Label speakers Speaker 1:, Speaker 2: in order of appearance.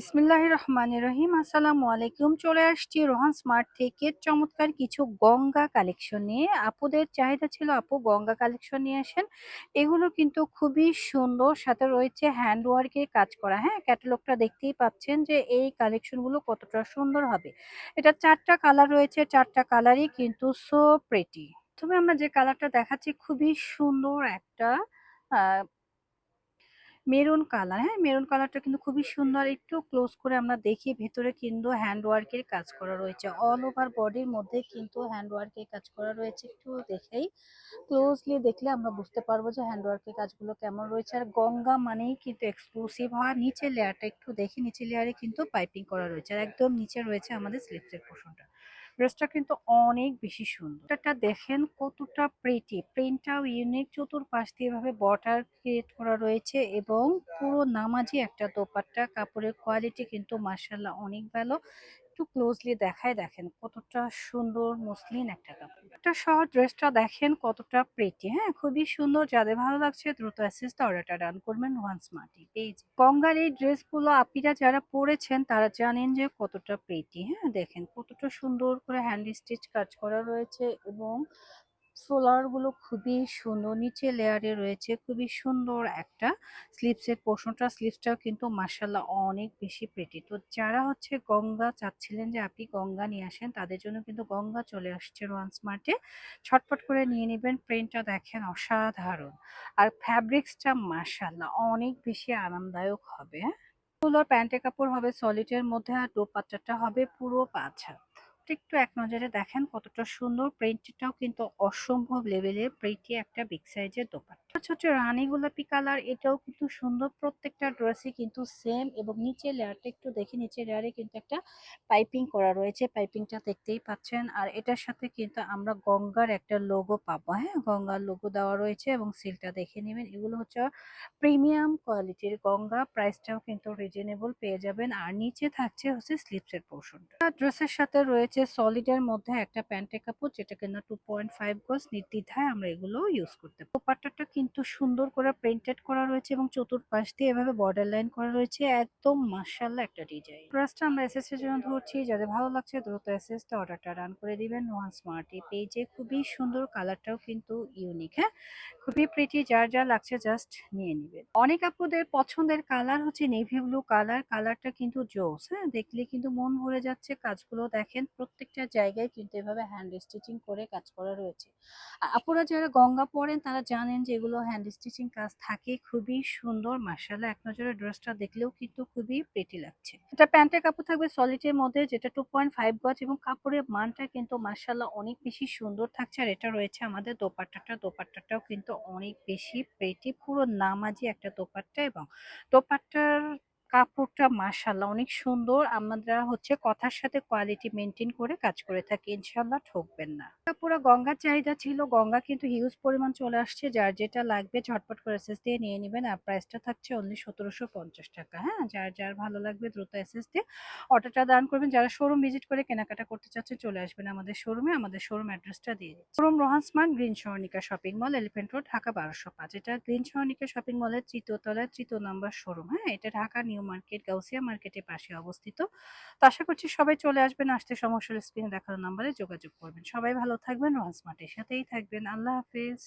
Speaker 1: বিসমিল্লাহ রহমান রহিম আসসালামু আলাইকুম চলে আসছি রোহান স্মার্ট থেকে। চমৎকার কিছু গঙ্গা কালেকশন নিয়ে। আপুদের চাহিদা ছিল আপু গঙ্গা কালেকশন নিয়ে আসেন। এগুলো কিন্তু খুবই সুন্দর। সাথে রয়েছে হ্যান্ড ওয়ার্কের কাজ করা। হ্যাঁ ক্যাটালগটা দেখতেই পাচ্ছেন যে এই কালেকশনগুলো কতটা সুন্দর হবে। এটা চারটা কালার রয়েছে। চারটা কালারই কিন্তু সো প্রেটি তবে আমরা যে কালারটা দেখাচ্ছি খুবই সুন্দর একটা মেরুন কালার। হ্যাঁ মেরুন কালারটা কিন্তু খুবই সুন্দর। একটু ক্লোজ করে আমরা দেখি, ভেতরে কিন্তু হ্যান্ড ওয়ার্কের কাজ করা রয়েছে। অল ওভার বডির মধ্যে কিন্তু হ্যান্ড ওয়ার্কের কাজ করা রয়েছে। একটু দেখেই ক্লোজলি দেখলে আমরা বুঝতে পারব যে হ্যান্ড ওয়ার্কের কাজগুলো কেমন রয়েছে। আর গঙ্গা মানেই কিন্তু এক্সক্লুসিভ হয় নিচে লেয়ারটা একটু দেখি নিচে লেয়ারে কিন্তু পাইপিং করা রয়েছে। আর একদম নিচে রয়েছে আমাদের স্লিপসের পোর্শনটা ড্রেসটা কিন্তু অনেক বেশি সুন্দর। এটা দেখেন কতটা প্রিটি প্রিন্টটাও ইউনিক চতুর্পাশ দিয়ে এভাবে বর্ডার ক্রিয়েট করা রয়েছে এবং পুরো নামাজি একটা দোপাট্টা, কাপড়ের কোয়ালিটি কিন্তু মার্শাল্লাহ অনেক ভালো। একটু ক্লোজলি দেখায় দেখেন কতটা সুন্দর মসলিন একটা কাপড়। একটা সহ ড্রেসটা দেখেন কতটা প্রেটি হ্যাঁ? খুবই সুন্দর, যাদের ভালো লাগছে দ্রুত অ্যাসেসটা অর্ডারটা ডান করবেন ওয়ান স্মার্টি পেজ। গঙ্গার এই ড্রেসগুলো আপিরা যারা পরেছেন, তারা জানেন যে কতটা প্রেটি হ্যাঁ? দেখেন কতটা সুন্দর করে হ্যান্ড স্টিচ কাজ করা রয়েছে এবং ফ্লোয়ারগুলো খুবই সুন্দর। নিচে লেয়ারে রয়েছে খুবই সুন্দর একটা স্লিপসের পোর্শনটা স্লিপসটাও কিন্তু মার্শাল্লাহ অনেক বেশি প্রেটি তো যারা হচ্ছে গঙ্গা চাচ্ছিলেন যে আপনি গঙ্গা নিয়ে আসেন, তাদের জন্য কিন্তু গঙ্গা চলে আসছে রোয়ান স্মার্টে ছটপট করে নিয়ে নেবেন প্রিন্টটা দেখেন অসাধারণ। আর ফ্যাব্রিক্সটা মার্শাল্লাহ অনেক বেশি আরামদায়ক হবে। হ্যাঁ প্যান্টের কাপড় হবে সলিডের মধ্যে আর দোপাট্টাটা হবে পুরো পাঁচ হাত। একটু এক নজরে দেখেন কতটা সুন্দর প্রিন্টটাও কিন্তু অসম্ভব লেভেলের প্রিন্টি একটা বিগ সাইজের দোপাট্টা। ছোট রানী গোলাপি কালার এটাও কিন্তু সুন্দর প্রত্যেকটা ড্রেসই কিন্তু সেম এবং নিচে লেয়ারটা একটু দেখে নিচে লেয়ারে কিন্তু একটা পাইপিং করা রয়েছে পাইপিংটা দেখতেই পাচ্ছেন। আর এটার সাথে কিন্তু আমরা গঙ্গার একটা লোগো পাবো হ্যাঁ? গঙ্গার লোগো দেওয়া রয়েছে এবং সিলটা দেখে নেবেন। এগুলো হচ্ছে প্রিমিয়াম কোয়ালিটির গঙ্গা প্রাইসটাও কিন্তু রিজনেবল পেয়ে যাবেন। আর নিচে থাকছে হচ্ছে স্লিপসের পোর্শনটা ড্রেসের সাথে রয়েছে হচ্ছে সলিডের মধ্যে একটা প্যান্টের কাপড় যেটা কিনা টু পয়েন্ট ফাইভ গজ নির্দ্বিধায় আমরা এগুলো ইউজ করতে পারি। দোপাট্টাটা কিন্তু সুন্দর করে প্রিন্টেড করা রয়েছে এবং চতুর্পাশ দিয়ে এভাবে বর্ডার লাইন করা রয়েছে। একদম মার্শাল্লাহ একটা ডিজাইন প্রাইসটা আমরা এসএস এর জন্য ধরছি। যাদের ভালো লাগছে দ্রুত এসএস টা অর্ডারটা রান করে দিবেন। ওয়ান স্মার্ট এই পেজে খুবই সুন্দর কালারটাও কিন্তু ইউনিক হ্যাঁ? খুবই প্রিটি যার যা লাগছে জাস্ট নিয়ে নিবেন। অনেক আপুদের পছন্দের কালার হচ্ছে নেভি ব্লু কালার কালারটা কিন্তু জোস হ্যাঁ? দেখলে কিন্তু মন ভরে যাচ্ছে। কাজগুলো দেখেন প্রত্যেকটা জায়গায় কিন্তু এভাবে হ্যান্ড স্টিচিং করে কাজ করা রয়েছে। আপুরা যারা গঙ্গা পড়েন, তারা জানেন যে এগুলো হ্যান্ড স্টিচিং কাজ থাকে, খুবই সুন্দর মার্শাল্লাহ এক নজরে ড্রেসটা দেখলেও কিন্তু খুবই প্রেটি লাগছে। এটা প্যান্টের কাপড় থাকবে সলিডের মধ্যে, যেটা টু পয়েন্ট ফাইভ গজ এবং কাপড়ের মানটা কিন্তু মার্শাল্লাহ অনেক বেশি সুন্দর থাকছে। আর এটা রয়েছে আমাদের দোপাট্টাটা। দোপাট্টাটাও কিন্তু অনেক বেশি প্রেটি পুরো নামাজি একটা দোপাট্টা এবং দোপাট্টার কাপড়টা মাশাল্লাহ অনেক সুন্দর। আমরা হচ্ছে কথার সাথে কোয়ালিটি মেনটেন করে কাজ করে থাকি। ইনশাল্লাহ ঠকবেন না। পুরো গঙ্গার চাহিদা ছিল। গঙ্গা কিন্তু হিউজ পরিমাণ চলে আসছে। যার যেটা লাগবে ঝটপট করে এসএস দিয়ে নিয়ে নেবেন। আর প্রাইসটা থাকছে অনলি সতেরোশো পঞ্চাশ টাকা। হ্যাঁ যার যার ভালো লাগবে দ্রুত এসএস দিয়ে অটোটা দান করবেন। যারা শোরুম ভিজিট করে কেনাকাটা করতে চাচ্ছে চলে আসবেন আমাদের শোরুমে আমাদের শোরুম অ্যাড্রেসটা দিয়ে দিচ্ছি। Showroom Rohan smart green সরণিকা shopping mall elephant road Dhaka বারোশো পাঁচ। এটা গ্রিন সরণিকা শপিং মলের তৃতীয় তলার তৃতীয় নম্বর শোরুম হ্যাঁ এটা Dhaka new new market, Gausia মার্কেটের পাশে অবস্থিত। তো আশা করছি সবাই চলে আসবেন আসতে। সমস্যার স্ক্রিনে দেখানো নাম্বারে যোগাযোগ করবেন। সবাই ভালো থাকবেন রোহান স্মার্টের সাথেই থাকবেন। আল্লাহ হাফিজ।